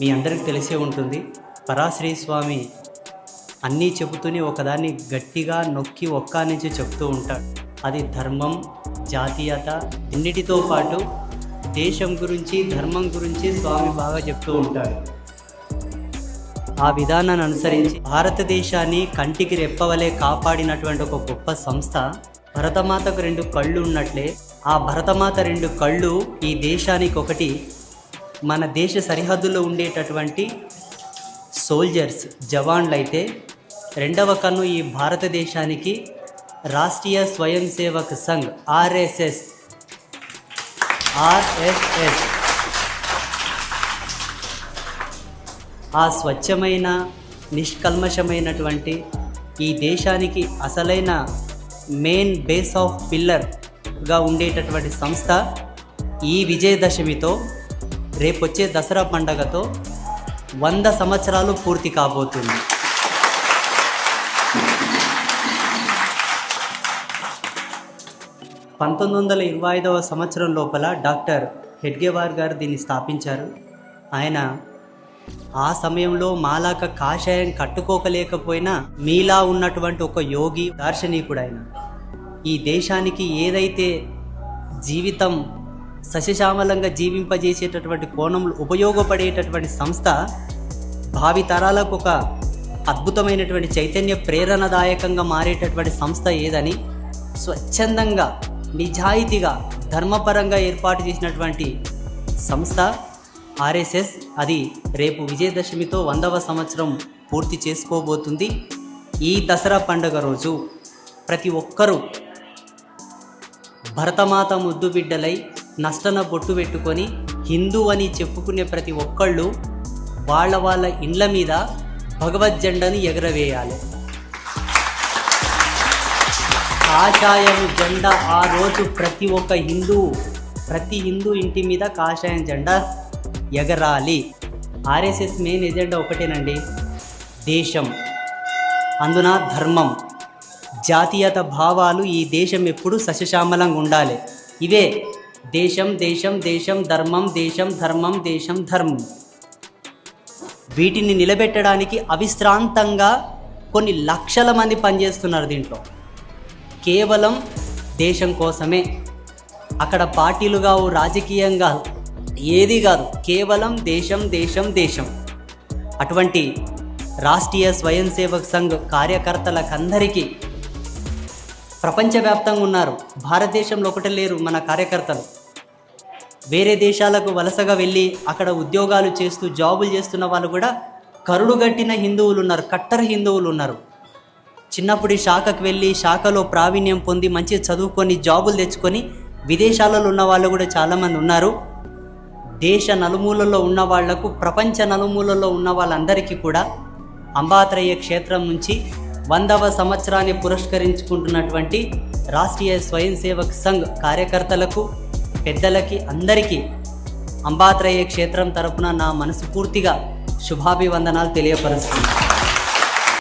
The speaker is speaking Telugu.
మీ అందరికి తెలిసే ఉంటుంది. పరాశ్రీ స్వామి అన్నీ చెబుతూనే ఒకదాన్ని గట్టిగా నొక్కి ఒక్క నుంచి చెప్తూ ఉంటాడు. అది ధర్మం జాతీయత అన్నిటితో పాటు దేశం గురించి ధర్మం గురించి స్వామి బాగా చెప్తూ ఉంటాడు. ఆ విధానాన్ని అనుసరించి భారతదేశాన్ని కంటికి రెప్పవలే కాపాడినటువంటి ఒక గొప్ప సంస్థ భరతమాతకు రెండు కళ్ళు ఉన్నట్లే ఆ భరతమాత రెండు కళ్ళు ఈ దేశానికి ఒకటి మన దేశ సరిహద్దులో ఉండేటటువంటి సోల్జర్స్ జవాన్లు అయితే రెండవ కన్ను ఈ భారతదేశానికి రాష్ట్రీయ స్వయం సేవక్ సంఘ్ ఆర్ఎస్ఎస్. ఆర్ఎస్ఎస్. ఆ స్వచ్ఛమైన నిష్కల్మషమైనటువంటి ఈ దేశానికి అసలైన మెయిన్ బేస్ ఆఫ్ పిల్లర్గా ఉండేటటువంటి సంస్థ ఈ విజయదశమితో రేపొచ్చే దసరా పండగతో వంద సంవత్సరాలు పూర్తి కాబోతుంది. పంతొమ్మిది వందల ఇరవై ఐదవ సంవత్సరం లోపల డాక్టర్ హెడ్గేవార్ గారు దీన్ని స్థాపించారు. ఆయన ఆ సమయంలో మాలాక కాషాయం కట్టుకోకలేకపోయినా మీలా ఉన్నటువంటి ఒక యోగి దార్శనికుడు ఆయన. ఈ దేశానికి ఏదైతే జీవితం సస్యశ్యామలంగా జీవింపజేసేటటువంటి కోణంలో ఉపయోగపడేటటువంటి సంస్థ భావి తరాలకు ఒక అద్భుతమైనటువంటి చైతన్య ప్రేరణదాయకంగా మారేటటువంటి సంస్థ ఏదని స్వచ్ఛందంగా నిజాయితీగా ధర్మపరంగా ఏర్పాటు చేసినటువంటి సంస్థ ఆర్ఎస్ఎస్. అది రేపు విజయదశమితో వందవ సంవత్సరం పూర్తి చేసుకోబోతుంది. ఈ దసరా పండుగ రోజు ప్రతి ఒక్కరూ భరతమాత ముద్దు బిడ్డలై నష్టన బొట్టు పెట్టుకొని హిందూ అని చెప్పుకునే ప్రతి ఒక్కళ్ళు వాళ్ళ వాళ్ళ ఇండ్ల మీద భగవద్ జెండాను ఎగరవేయాలి. కాషాయం జెండా ఆ రోజు ప్రతి ఒక్క హిందూ ప్రతి హిందూ ఇంటి మీద కాషాయం జెండా ఎగరాలి. ఆర్ఎస్ఎస్ మెయిన్ ఎజెండా ఒకటేనండి. దేశం. అందున ధర్మం. జాతీయత భావాలు ఈ దేశం ఎప్పుడు సస్యశ్యామలంగా ఉండాలి. ఇవే దేశం దేశం దేశం ధర్మం దేశం ధర్మం దేశం ధర్మం. వీటిని నిలబెట్టడానికి అవిశ్రాంతంగా కొన్ని లక్షల మంది పనిచేస్తున్నారు దీంట్లో. కేవలం దేశం కోసమే. అక్కడ పార్టీలు కావు రాజకీయంగా ఏది కాదు కేవలం దేశం దేశం దేశం. అటువంటి రాష్ట్రీయ స్వయం సేవక్ సంఘ్ కార్యకర్తలకందరికీ ప్రపంచవ్యాప్తంగా ఉన్నారు. భారతదేశంలో ఒకటే లేరు మన కార్యకర్తలు. వేరే దేశాలకు వలసగా వెళ్ళి అక్కడ ఉద్యోగాలు చేస్తూ జాబులు చేస్తున్న వాళ్ళు కూడా కరుడుగట్టిన హిందువులు ఉన్నారు కట్టర హిందువులు ఉన్నారు. చిన్నప్పుడు శాఖకు వెళ్ళి శాఖలో ప్రావీణ్యం పొంది మంచి చదువుకొని జాబులు తెచ్చుకొని విదేశాలలో ఉన్న వాళ్ళు కూడా చాలామంది ఉన్నారు. దేశ నలుమూలల్లో ఉన్న వాళ్ళకు ప్రపంచ నలుమూలలో ఉన్న వాళ్ళందరికీ కూడా అంబాత్రయ్య క్షేత్రం నుంచి వందవ సంవత్సరాన్ని పురస్కరించుకుంటున్నటువంటి రాష్ట్రీయ స్వయం సేవక్ సంఘ్ కార్యకర్తలకు పెద్దలకి అందరికీ అంబాత్రయ్య క్షేత్రం తరపున నా మనస్ఫూర్తిగా శుభాభివందనాలు తెలియపరుస్తున్నాను.